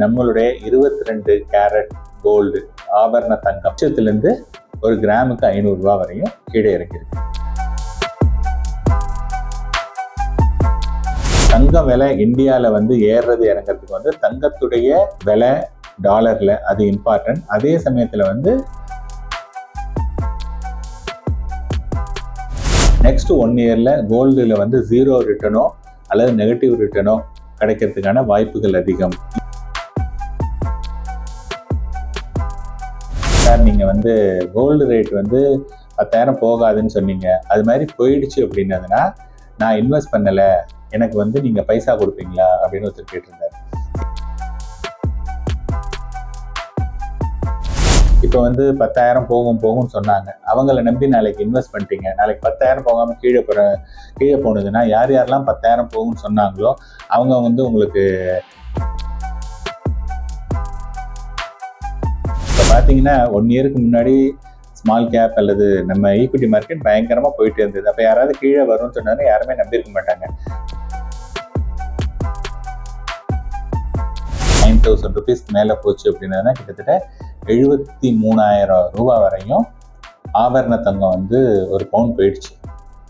நம்மளுடைய இருபத்தி ரெண்டு கேரட் கோல்டு ஆபரண தங்கம் லட்சத்திலிருந்து ஒரு கிராமுக்கு ஐநூறுரூவா வரையும் கீழே இறங்கியிருக்கு. தங்கம் விலை இந்தியாவில் வந்து ஏறுறது இறங்கிறதுக்கு வந்து தங்கத்துடைய விலை டாலரில் அது இம்பார்ட்டன்ட் அதே சமயத்தில் வந்து நெக்ஸ்ட் ஒன் இயரில் கோல்டில் வந்து ஜீரோ ரிட்டர்னோ அல்லது நெகட்டிவ் ரிட்டர்னோ கிடைக்கிறதுக்கான வாய்ப்புகள் அதிகம். வந்து கோல்டு ரேட் வந்து பத்தாயிரம் போகாதுன்னு சொன்னீங்க. அது மாதிரி போயிடுச்சு அப்படின்னதுன்னா நான் இன்வெஸ்ட் பண்ணலை. எனக்கு வந்து நீங்கள் பைசா கொடுப்பீங்களா? அப்படின்னு ஒருத்தர் கேட்டிருந்தார். இப்போ வந்து பத்தாயிரம் போகும் போகும்னு சொன்னாங்க. அவங்கள நம்பி நாளைக்கு இன்வெஸ்ட் பண்ணிட்டீங்க. நாளைக்கு பத்தாயிரம் போகாமல் கீழே போகிற கீழே போனதுன்னா யார் யாரெல்லாம் பத்தாயிரம் போகும்னு சொன்னாங்களோ அவங்க வந்து உங்களுக்கு பார்த்தீங்கன்னா ஒன் இயருக்கு முன்னாடி ஸ்மால் கேப் அல்லது நம்ம ஈக்விட்டி மார்க்கெட் பயங்கரமாக போயிட்டு இருந்தது. அப்போ யாராவது கீழே வரும்னு சொன்னாலும் யாருமே நம்பியிருக்க மாட்டாங்க. நைன் தௌசண்ட் ருபீஸ் மேலே போச்சு அப்படின்னா கிட்டத்தட்ட எழுபத்தி மூணாயிரம் ரூபா வரையும் ஆபரண தங்கம் வந்து ஒரு பவுன் போயிடுச்சு.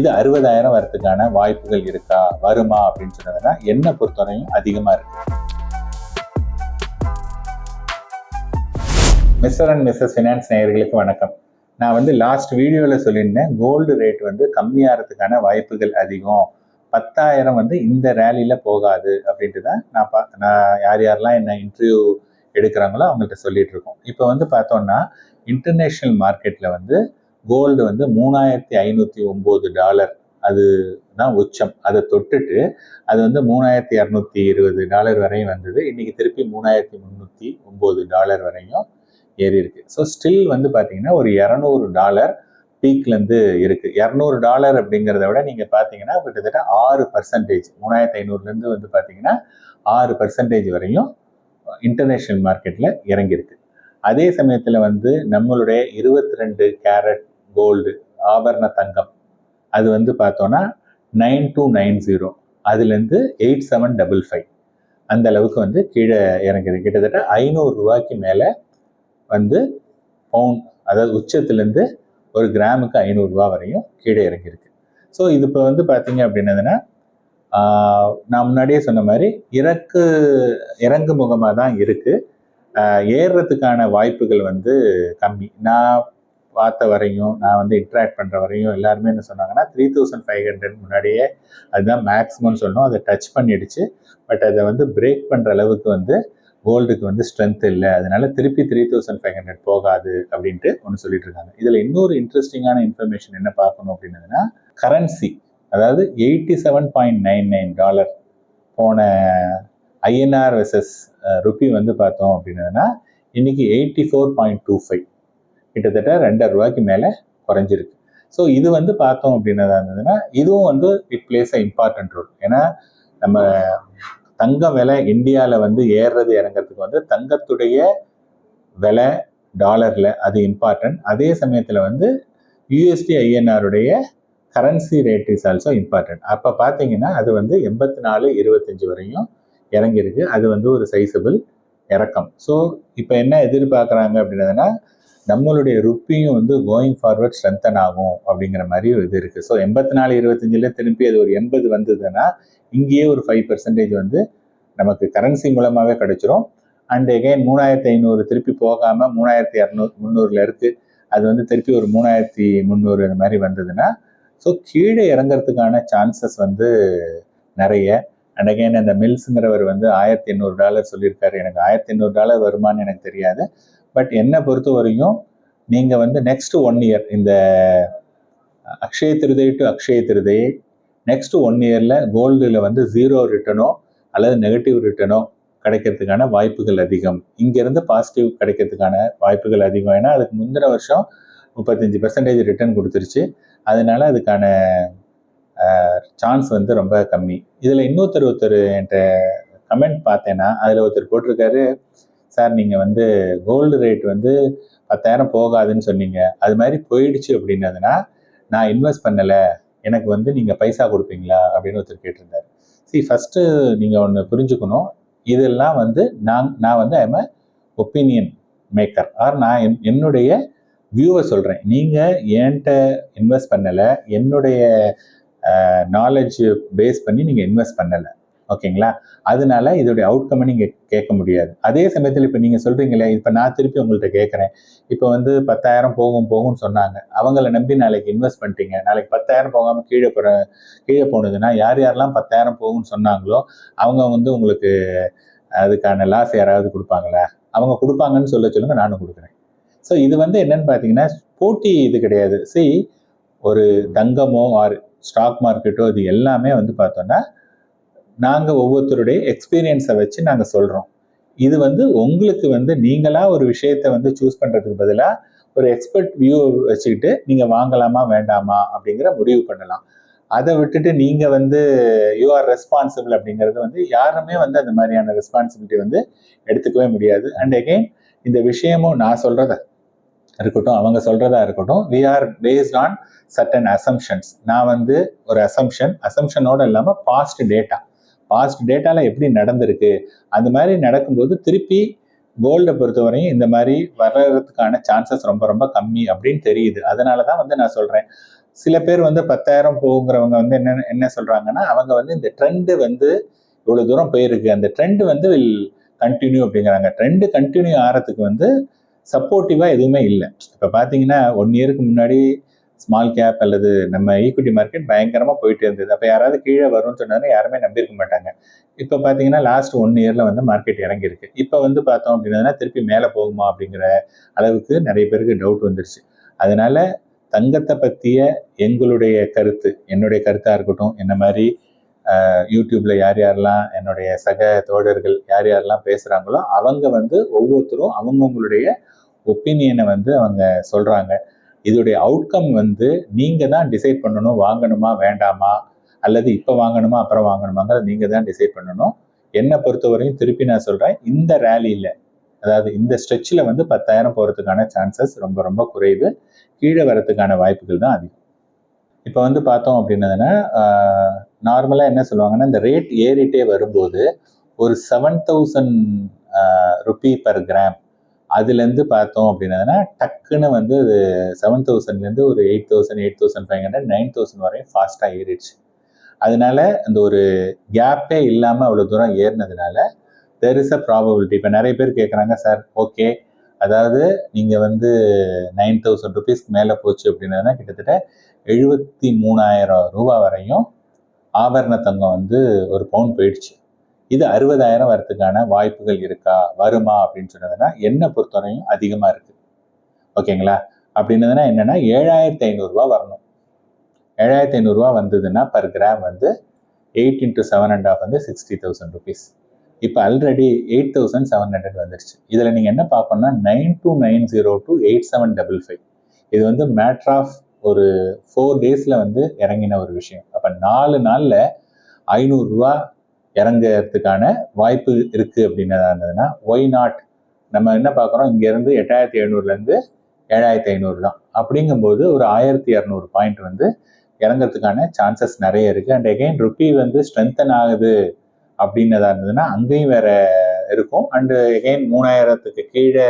இது அறுபதாயிரம் வரத்துக்கான வாய்ப்புகள் இருக்கா? வருமா அப்படின்னு சொன்னதுன்னா என்னை பொறுத்தவரையும் அதிகமாக இருக்குது மிஸ்டர் அண்ட் மிஸ்ஸஸ் ஃபினான்ஸ் நேயர்களுக்கு வணக்கம். நான் வந்து லாஸ்ட் வீடியோவில் சொல்லியிருந்தேன் கோல்டு ரேட் வந்து கம்மியாகிறதுக்கான வாய்ப்புகள் அதிகம். பத்தாயிரம் வந்து இந்த ரேலியில் போகாது அப்படின்ட்டு தான் நான் பா நான் யார் யாரெல்லாம் என்ன இன்டர்வியூ எடுக்கிறாங்களோ அவங்கள்ட்ட சொல்லிட்டு இருக்கோம் இப்போ வந்து பார்த்தோம்னா இன்டர்நேஷ்னல் மார்க்கெட்டில் வந்து கோல்டு வந்து மூணாயிரத்தி ஐநூற்றி ஒம்பது டாலர் அது தான் உச்சம். அதை தொட்டுட்டு அது வந்து மூணாயிரத்தி இரநூத்தி இருபது டாலர் வரையும் வந்தது. இன்றைக்கி திருப்பி மூணாயிரத்தி முந்நூற்றி ஒம்பது டாலர் வரையும் ஏறி இருக்குது ஸோ ஸ்டில் வந்து பார்த்தீங்கன்னா ஒரு இரநூறு டாலர் பீக்லேருந்து இருக்குது இரநூறு டாலர் அப்படிங்கிறத விட நீங்கள் பார்த்தீங்கன்னா கிட்டத்தட்ட ஆறு பர்சன்டேஜ் மூணாயிரத்தி ஐநூறுலேருந்து வந்து பார்த்தீங்கன்னா ஆறு பர்சன்டேஜ் வரையும் இன்டர்நேஷ்னல் மார்க்கெட்டில் இறங்கியிருக்கு. அதே சமயத்தில் வந்து நம்மளுடைய இருபத்தி ரெண்டு கேரட் கோல்டு ஆபரண தங்கம் அது வந்து பார்த்தோன்னா நைன் டூ நைன் ஜீரோ அதுலேருந்து எயிட் செவன் டபுள் ஃபைவ் அந்த அளவுக்கு வந்து கீழே இறங்குது கிட்டத்தட்ட ஐநூறு ரூபாய்க்கு மேலே வந்து பவுன் அதாவது உச்சத்துலேருந்து ஒரு கிராமுக்கு ஐநூறுரூவா வரையும் கீழே இறங்கியிருக்கு. ஸோ இது இப்போ வந்து பார்த்தீங்க அப்படின்னதுன்னா நான் முன்னாடியே சொன்ன மாதிரி இறக்கு இறங்கு முகமாக தான் இருக்குது ஏறுறதுக்கான வாய்ப்புகள் வந்து கம்மி. நான் பார்த்த வரையும் நான் வந்து இன்ட்ராக்ட் பண்ணுற வரையும் எல்லாருமே என்ன சொன்னாங்கன்னா த்ரீ தௌசண்ட் ஃபைவ் ஹண்ட்ரட் முன்னாடியே அதுதான் மேக்ஸிமம்னு சொன்னோம் அதை டச் பண்ணிடுச்சு. பட் அதை வந்து பிரேக் பண்ணுற அளவுக்கு வந்து கோல்டுக்கு வந்து ஸ்ட்ரென்த் இல்லை. அதனால திருப்பி த்ரீ தௌசண்ட் ஃபைவ் ஹண்ட்ரட் போகாது அப்படின்ட்டு ஒன்று சொல்லிட்டு இருக்காங்க. இதில் இன்னொரு இன்ட்ரெஸ்டிங்கான இன்ஃபர்மேஷன் என்ன பார்க்கணும் அப்படின்னதுன்னா கரன்சி அதாவது eighty seven point nine nine dollar போன ஐஎன்ஆர் வெர்சஸ் ருப்பி வந்து பார்த்தோம் அப்படின்னதுன்னா இன்னைக்கு eighty four point two five கிட்டத்தட்ட ரெண்டாயிரம் ரூபாய்க்கு மேலே குறைஞ்சிருக்கு. ஸோ இது வந்து பார்த்தோம் அப்படின்னதா இருந்ததுன்னா இதுவும் வந்து it plays a important role ஏன்னா நம்ம தங்க விலை இந்தியாவில் வந்து ஏறுறது இறங்கிறதுக்கு வந்து தங்கத்துடைய விலை டாலரில் அது இம்பார்ட்டன்ட் அதே சமயத்தில் வந்து USD ஐஎன்ஆருடைய currency rate is also important அப்போ பார்த்தீங்கன்னா அது வந்து எண்பத்தி நாலு இருபத்தஞ்சி வரையும் இறங்கியிருக்கு. அது வந்து ஒரு சைஸபிள் இறக்கம். ஸோ இப்போ என்ன எதிர்பார்க்குறாங்க அப்படின்னதுன்னா நம்மளுடைய ருப்பியும் வந்து கோயிங் ஃபார்வர்ட் ஸ்ட்ரென்தன் ஆகும் அப்படிங்கிற மாதிரி இது இருக்குது ஸோ எண்பத்தி நாலு இருபத்தஞ்சில் திரும்பி அது ஒரு எண்பது வந்ததுன்னா இங்கேயே ஒரு ஃபைவ் பர்சன்டேஜ் வந்து நமக்கு கரன்சி மூலமாகவே கிடைச்சிரும். அண்ட் எகைன் மூணாயிரத்தி ஐநூறு திருப்பி போகாமல் மூணாயிரத்தி இரநூறு முந்நூறில் இருக்குது அது வந்து திருப்பி ஒரு மூணாயிரத்தி முந்நூறு இந்த மாதிரி வந்ததுன்னா ஸோ கீழே இறங்கிறதுக்கான சான்சஸ் வந்து நிறைய. அண்ட் அகைன் அந்த மில்ஸுங்கிறவர் வந்து ஆயிரத்தி எண்ணூறு டாலர் சொல்லியிருக்காரு. எனக்கு ஆயிரத்தி எண்ணூறு டாலர் வருமானு எனக்கு தெரியாது. பட் என்னை பொறுத்த வரையும் நீங்கள் வந்து நெக்ஸ்ட் ஒன் இயர் இந்த Akshaya Tritiya to Akshaya Tritiya next one இயரில் கோல்டில் வந்து ஜீரோ ரிட்டனோ அல்லது நெகட்டிவ் ரிட்டனோ கிடைக்கிறதுக்கான வாய்ப்புகள் அதிகம். இங்கேருந்து பாசிட்டிவ் கிடைக்கிறதுக்கான வாய்ப்புகள் அதிகம். ஏன்னா அதுக்கு முந்தின வருஷம் முப்பத்தஞ்சு பர்சன்டேஜ் ரிட்டர்ன் கொடுத்துருச்சு. அதனால அதுக்கான சான்ஸ் வந்து ரொம்ப கம்மி. இதில் இன்னொருத்தர் ஒருத்தர் என்கிட்ட கமெண்ட் பார்த்தேன்னா அதில் ஒருத்தர் போட்டிருக்காரு சார் நீங்கள் வந்து கோல்டு ரேட் வந்து பத்தாயிரம் போகாதுன்னு சொன்னீங்க. அது மாதிரி போயிடுச்சு அப்படின்னதுன்னா நான் இன்வெஸ்ட் பண்ணலை. எனக்கு வந்து நீங்கள் பைசா கொடுப்பீங்களா? அப்படின்னு ஒருத்தர் கேட்டிருந்தார். சரி ஃபஸ்ட்டு நீங்கள் ஒன்று புரிஞ்சுக்கணும். இதெல்லாம் வந்து நான் நான் வந்து ஐம் ஒப்பீனியன் மேக்கர் ஆர் நான் என்- என்னுடைய வியூவை சொல்கிறேன் நீங்கள் என்கிட்ட இன்வெஸ்ட் பண்ணலை. என்னுடைய நாலேஜ் பேஸ் பண்ணி நீங்கள் இன்வெஸ்ட் பண்ணலை. ஓகேங்களா? அதனால இதோடைய அவுட்கம்மை நீங்கள் கேட்க முடியாது. அதே சமயத்தில் இப்போ நீங்கள் சொல்கிறீங்களே இப்போ நான் திருப்பி உங்கள்கிட்ட கேட்குறேன். இப்போ வந்து பத்தாயிரம் போகும் போகும்னு சொன்னாங்க. அவங்கள நம்பி நாளைக்கு இன்வெஸ்ட் பண்ணிட்டீங்க. நாளைக்கு பத்தாயிரம் போகாமல் கீழே போகிற கீழே போனதுன்னா யார் யாரெல்லாம் பத்தாயிரம் போகும்னு சொன்னாங்களோ அவங்க வந்து உங்களுக்கு அதுக்கான லாஸ் யாராவது கொடுப்பாங்களா? அவங்க கொடுப்பாங்கன்னு சொல்ல சொல்லுங்க நானும் கொடுக்குறேன். ஸோ இது வந்து என்னன்னு பார்த்தீங்கன்னா போட்டி இது கிடையாது. சி ஒரு தங்கமோ ஆர் ஸ்டாக் மார்க்கெட்டோ இது எல்லாமே வந்து பார்த்தோன்னா நாங்கள் ஒவ்வொருத்தருடைய எக்ஸ்பீரியன்ஸை வச்சு நாங்கள் சொல்கிறோம் இது வந்து உங்களுக்கு வந்து நீங்களாக ஒரு விஷயத்தை வந்து சூஸ் பண்ணுறதுக்கு பதிலாக ஒரு எக்ஸ்பர்ட் வியூ வச்சுக்கிட்டு நீங்கள் வாங்கலாமா வேண்டாமா அப்படிங்கிற முடிவு பண்ணலாம். அதை விட்டுட்டு நீங்கள் வந்து யூ ஆர் ரெஸ்பான்சிபிள் அப்படிங்கிறது வந்து யாருமே வந்து அந்த மாதிரியான ரெஸ்பான்சிபிலிட்டி வந்து எடுத்துக்கவே முடியாது. அண்ட் அகெயின் இந்த விஷயமும் நான் சொல்கிறத இருக்கட்டும் அவங்க சொல்கிறதா இருக்கட்டும் we are based on certain assumptions நான் வந்து ஒரு அசம்ஷன் அசம்ஷனோடு இல்லாமல் பாஸ்ட் டேட்டா பாஸ்ட் டேட்டாவில் எப்படி நடந்திருக்கு? அந்த மாதிரி நடக்கும்போது திருப்பி கோல்டை பொறுத்தவரையும் இந்த மாதிரி வர்றதுக்கான சான்சஸ் ரொம்ப ரொம்ப கம்மி அப்படின்னு தெரியுது. அதனால தான் வந்து நான் சொல்கிறேன் சில பேர் வந்து பத்தாயிரம் போகுங்கிறவங்க வந்து என்ன என்ன சொல்கிறாங்கன்னா அவங்க வந்து இந்த ட்ரெண்டு வந்து இவ்வளோ தூரம் போயிருக்கு. அந்த ட்ரெண்டு வந்து வில் கண்டினியூ அப்படிங்கிறாங்க. ட்ரெண்டு கண்டினியூ ஆகிறதுக்கு வந்து சப்போர்ட்டிவாக எதுவுமே இல்லை. இப்போ பார்த்தீங்கன்னா ஒன் இயருக்கு முன்னாடி ஸ்மால் கேப் அல்லது நம்ம ஈக்விட்டி மார்க்கெட் பயங்கரமாக போயிட்டு இருந்தது. அப்போ யாராவது கீழே வரும்னு சொன்னாலும் யாருமே நம்பியிருக்க மாட்டாங்க. இப்போ பார்த்தீங்கன்னா லாஸ்ட் ஒன் இயரில் வந்து மார்க்கெட் இறங்கியிருக்கு. இப்போ வந்து பார்த்தோம் அப்படின்னா திருப்பி மேலே போகுமா அப்படிங்கிற அளவுக்கு நிறைய பேருக்கு டவுட் வந்துருச்சு. அதனால தங்கத்தை பற்றிய எங்களுடைய கருத்து என்னுடைய கருத்தாக இருக்கட்டும் என்ன மாதிரி யூடியூப்பில் யூடியூப்ல யார் யாரெல்லாம் என்னுடைய சக தோழர்கள் யார் யாரெல்லாம் பேசுகிறாங்களோ அவங்க வந்து ஒவ்வொருத்தரும் அவங்கவுங்களுடைய ஒப்பீனியனை வந்து அவங்க சொல்கிறாங்க இதோடைய அவுட்கம் வந்து நீங்கள் தான் டிசைட் பண்ணணும் வாங்கணுமா வேண்டாமா? அல்லது இப்போ வாங்கணுமா அப்புறம் வாங்கணுமாங்கிறத நீங்கள் தான் டிசைட் பண்ணணும். என்னை பொறுத்தவரையும் திருப்பி நான் சொல்கிறேன் இந்த ரேலியில் அதாவது இந்த ஸ்ட்ரெச்சில் வந்து பத்தாயிரம் போகிறதுக்கான சான்சஸ் ரொம்ப ரொம்ப குறைவு. கீழே வரத்துக்கான வாய்ப்புகள் தான் அதிகம். இப்போ வந்து பார்த்தோம் அப்படின்னதுன்னா நார்மலாக என்ன சொல்லுவாங்கன்னா இந்த ரேட் ஏறிட்டே வரும்போது ஒரு seven thousand rupee per gram அதுலேருந்து பார்த்தோம் அப்படின்னா டக்குன்னு வந்து அது செவன் தௌசண்ட்லேருந்து ஒரு eight thousand eight thousand five hundred nine thousand வரையும் ஃபாஸ்ட்டாக ஏறிடுச்சு. அதனால அந்த ஒரு கேப்பே இல்லாமல் அவ்வளோ தூரம் ஏறினதுனால தெர் இஸ் அ ப்ராபபிலிட்டி இப்போ நிறைய பேர் கேட்குறாங்க சார் ஓகே அதாவது நீங்கள் வந்து நைன் தௌசண்ட் ருபீஸ்க்கு மேலே போச்சு அப்படின்னா கிட்டத்தட்ட எழுபத்தி மூணாயிரம் ரூபா வரையும் ஆபரண தங்கம் வந்து ஒரு பவுன் போயிடுச்சு. இது அறுபதாயிரம் வரதுக்கான வாய்ப்புகள் இருக்கா? வருமா? அப்படின்னு சொன்னதுன்னா என்னை பொறுத்தவரையும் அதிகமாக இருக்கு. ஓகேங்களா? அப்படின்னதுன்னா என்னன்னா ஏழாயிரத்தி ஐநூறுரூவா வரணும். ஏழாயிரத்தி ஐநூறுரூவா வந்ததுன்னா பர் கிராம் வந்து eight into seven and half வந்து சிக்ஸ்டி தௌசண்ட் ருபீஸ் இப்போ already eight thousand seven hundred வந்துருச்சு. இதில் நீங்கள் என்ன பார்க்கணும்னா nine two nine zero two eight seven double five இது வந்து மேட்ரு ஆஃப் ஒரு ஃபோர் டேஸில் வந்து இறங்கின ஒரு விஷயம். அப்போ நாலு நாளில் ஐநூறுரூவா இறங்குறதுக்கான வாய்ப்பு இருக்குது அப்படின்னதா இருந்ததுன்னா ஒய் நாட் நம்ம என்ன பார்க்குறோம்? இங்கேருந்து எட்டாயிரத்தி எழுநூறுலேருந்து ஏழாயிரத்தி ஐநூறு தான். அப்படிங்கும்போது ஒரு ஆயிரத்தி இரநூறு பாயிண்ட் வந்து இறங்குறதுக்கான சான்சஸ் நிறைய இருக்குது அண்ட் எகைன் ருப்பி வந்து ஸ்ட்ரென்தன் ஆகுது அப்படின்னதா இருந்ததுன்னா அங்கேயும் வேற இருக்கும். அண்டு எகைன் மூணாயிரத்துக்கு கீழே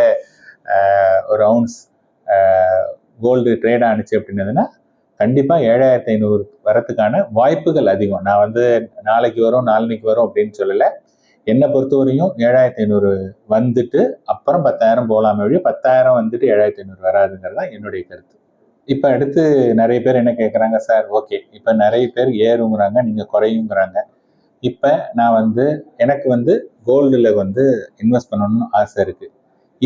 ரவுண்ட்ஸ் ஒரு அவுன்ஸ் கோல்டு ட்ரேட் ஆணுச்சு அப்படின்னதுன்னா கண்டிப்பாக ஏழாயிரத்தி ஐநூறு வரத்துக்கான வாய்ப்புகள் அதிகம். நான் வந்து நாளைக்கு வரும் நாளனைக்கு வரும் அப்படின்னு சொல்லலை. என்னை பொறுத்தவரையும் ஏழாயிரத்தி ஐநூறு வந்துட்டு அப்புறம் பத்தாயிரம் போகலாமே வழி பத்தாயிரம் வந்துட்டு ஏழாயிரத்தி ஐநூறு வராதுங்கிறது தான் என்னுடைய கருத்து. இப்போ அடுத்து நிறைய பேர் என்ன கேட்குறாங்க சார் ஓகே. இப்போ நிறைய பேர் ஏறுங்கிறாங்க நீங்கள் குறையுங்கிறாங்க. இப்போ நான் வந்து எனக்கு வந்து கோல்டில் வந்து இன்வெஸ்ட் பண்ணணும்னு ஆசை இருக்குது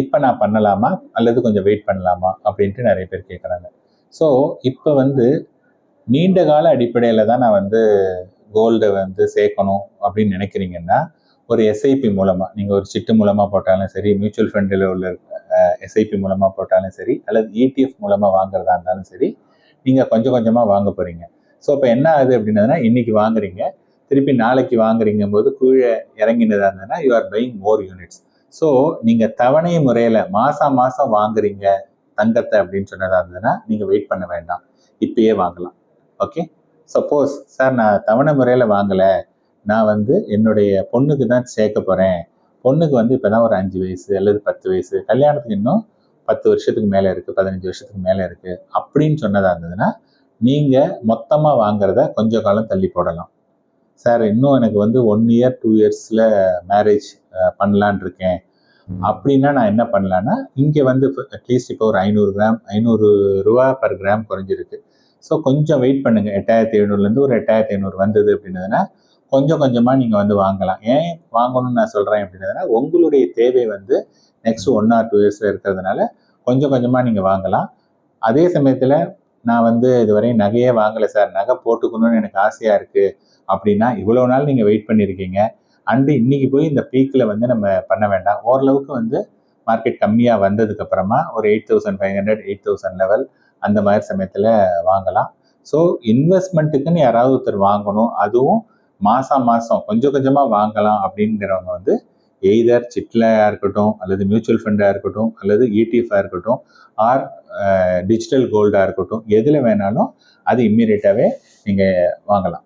இப்போ நான் பண்ணலாமா? அல்லது கொஞ்சம் வெயிட் பண்ணலாமா? அப்படின்ட்டு நிறைய பேர் கேட்குறாங்க ஸோ இப்போ வந்து நீண்ட கால அடிப்படையில் தான் நான் வந்து கோல்டை வந்து சேர்க்கணும் அப்படின்னு நினைக்கிறீங்கன்னா ஒரு எஸ்ஐபி மூலமாக நீங்கள் ஒரு சிட்டு மூலமாக போட்டாலும் சரி மியூச்சுவல் ஃபண்டில் உள்ள எஸ்ஐபி மூலமாக போட்டாலும் சரி அல்லது இடிஎஃப் மூலமாக வாங்குறதா இருந்தாலும் சரி நீங்கள் கொஞ்சம் கொஞ்சமாக வாங்க போகிறீங்க ஸோ இப்போ என்ன ஆகுது அப்படின்னா இன்னைக்கு வாங்குறீங்க திருப்பி நாளைக்கு வாங்குறீங்க போது கீழே இறங்கினதா இருந்ததுன்னா you are buying more units so நீங்கள் தவணை முறையில் மாதம் மாதம் வாங்குறீங்க தங்கத்தை அப்படின்னு சொன்னதா இருந்ததுன்னா நீங்கள் வெயிட் பண்ண வேண்டாம். இப்பயே வாங்கலாம். ஓகே சப்போஸ் சார் நான் தவணை முறையில் வாங்கலை. நான் வந்து என்னுடைய பொண்ணுக்கு தான் சேர்க்க போகிறேன் பொண்ணுக்கு வந்து இப்போ தான் ஒரு அஞ்சு வயசு அல்லது பத்து வயசு. கல்யாணத்துக்கு இன்னும் பத்து வருஷத்துக்கு மேலே இருக்குது பதினஞ்சு வருஷத்துக்கு மேலே இருக்குது அப்படின்னு சொன்னதாக இருந்ததுன்னா நீங்கள் மொத்தமாக வாங்குறத கொஞ்ச காலம் தள்ளி போடலாம். சார் இன்னும் எனக்கு வந்து ஒன் இயர் டூ இயர்ஸில் மேரேஜ் பண்ணலான் இருக்கேன். அப்படின்னா நான் என்ன பண்ணலான்னா இங்கே வந்து அட்லீஸ்ட் இப்போ ஒரு ஐநூறு கிராம் ஐநூறு ரூபா பர் கிராம் குறைஞ்சிருக்கு. ஸோ கொஞ்சம் வெயிட் பண்ணுங்கள் எட்டாயிரத்தி எழுநூறுலேருந்து ஒரு எட்டாயிரத்தி ஐநூறு வந்தது அப்படின்னதுன்னா கொஞ்சம் கொஞ்சமாக நீங்கள் வந்து வாங்கலாம். ஏன் வாங்கணும்னு நான் சொல்கிறேன் அப்படின்றதுனா உங்களுடைய தேவை வந்து நெக்ஸ்ட் ஒன் ஆர் டூ இயர்ஸில் இருக்கிறதுனால கொஞ்சம் கொஞ்சமாக நீங்கள் வாங்கலாம். அதே சமயத்தில் நான் வந்து இதுவரையும் நகையே வாங்கலை சார். நகை போட்டுக்கணும்னு எனக்கு ஆசையாக இருக்குது அப்படின்னா இவ்வளோ நாள் நீங்கள் வெயிட் பண்ணியிருக்கீங்க அண்டு இன்னைக்கு போய் இந்த பீக்கில் வந்து நம்ம பண்ண வேண்டாம். ஓரளவுக்கு வந்து மார்க்கெட் கம்மியாக வந்ததுக்கு அப்புறமா ஒரு eight thousand five hundred eight thousand level அந்த மாதிரி சமயத்தில் வாங்கலாம். ஸோ இன்வெஸ்ட்மெண்ட்டுக்குன்னு யாராவது ஒருத்தர் வாங்கணும். அதுவும் மாதம் மாதம் கொஞ்சம் கொஞ்சமாக வாங்கலாம் அப்படிங்கிறவங்க வந்து எய்தர் சிட்லையாக இருக்கட்டும் அல்லது மியூச்சுவல் ஃபண்டாக இருக்கட்டும் அல்லது இடிஎஃபாக இருக்கட்டும் ஆர் டிஜிட்டல் கோல்டாக இருக்கட்டும் எதில் வேணாலும் அது இம்மீடியட்டாகவே நீங்கள் வாங்கலாம்.